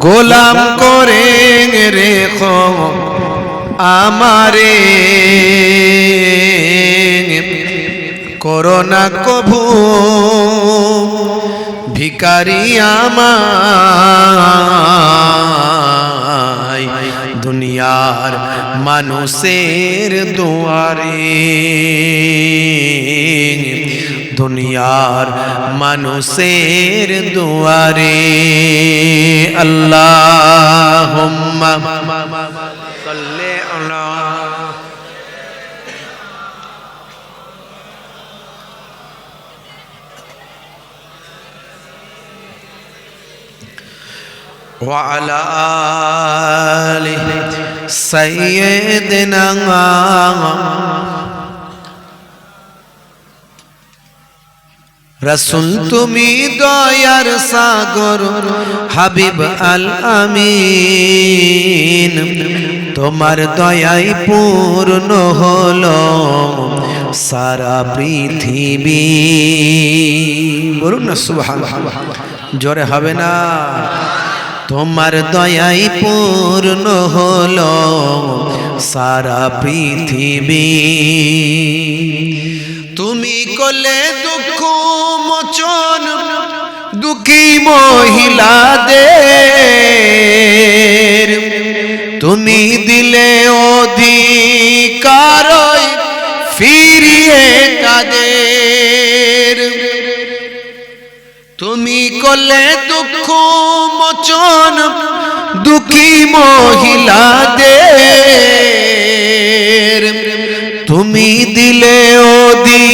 গোলাম করে রেখো আমারে। করোনা কভু ভিকারি আমায়। দুনিয়ার মানুষের দুয়ারে। দুনিয়ার মানুষের দুয়ারে আল্লাহ সাল্লি আলা وعلى آل سيدنا রসুল, তুমি দয়ার সাগর, হাবিব আল আমিন তোমার দয়াই পূর্ণ হলো সারা পৃথিবী। বলুন না সুবহান জোরে হবে না। তোমার দয়াই পূর্ণ হলো সারা পৃথিবী। তুমি কলে দুঃখ দুঃখী মহিলাদের, তুমি দিলে অধিকার ফিরিয়ে তাদের। তুমি করলে দুঃখ মোচন দুঃখী মহিলাদের, তুমি দিলে অধিকার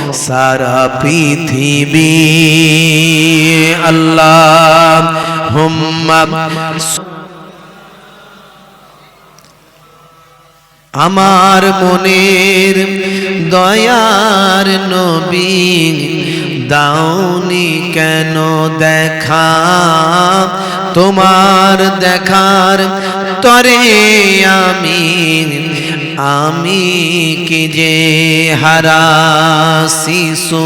সারা পৃথিবী। আল্লাহ হুম্মা আমার মনের দয়ার নবী দাউনি কেন দেখা? তোমার দেখার তরে আমি আমি কি যে হারা শিশু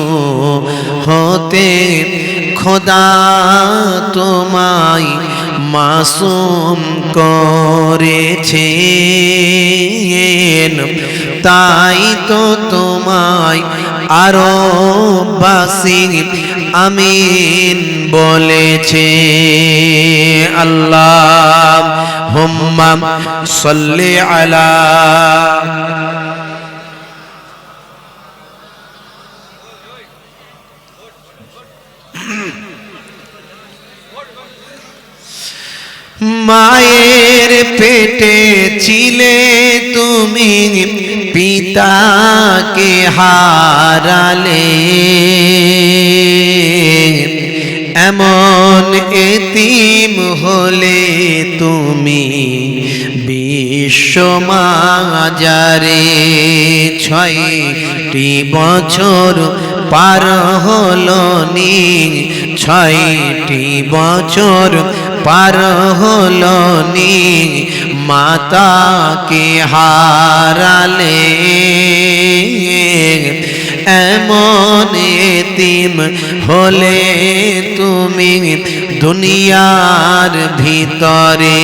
হতে খোদা তোমায় মাসুম করেছে। তাই তো তোমায় আরও বাসি আমিন বলেছে। আল্লাহ হুম্মা সাল্লি আলা মায়ের পেটে ছিলে তুমি পিতাকে হারালে। এমন এতিম হলে তুমি বিশ্বমাজারে ছয়টি বছর পার হলো নি। ছয়টি বছর পার হলো নি। মাতাকে হারালে এমন এতিম হলে তুমি দুনিয়ার ভিতরে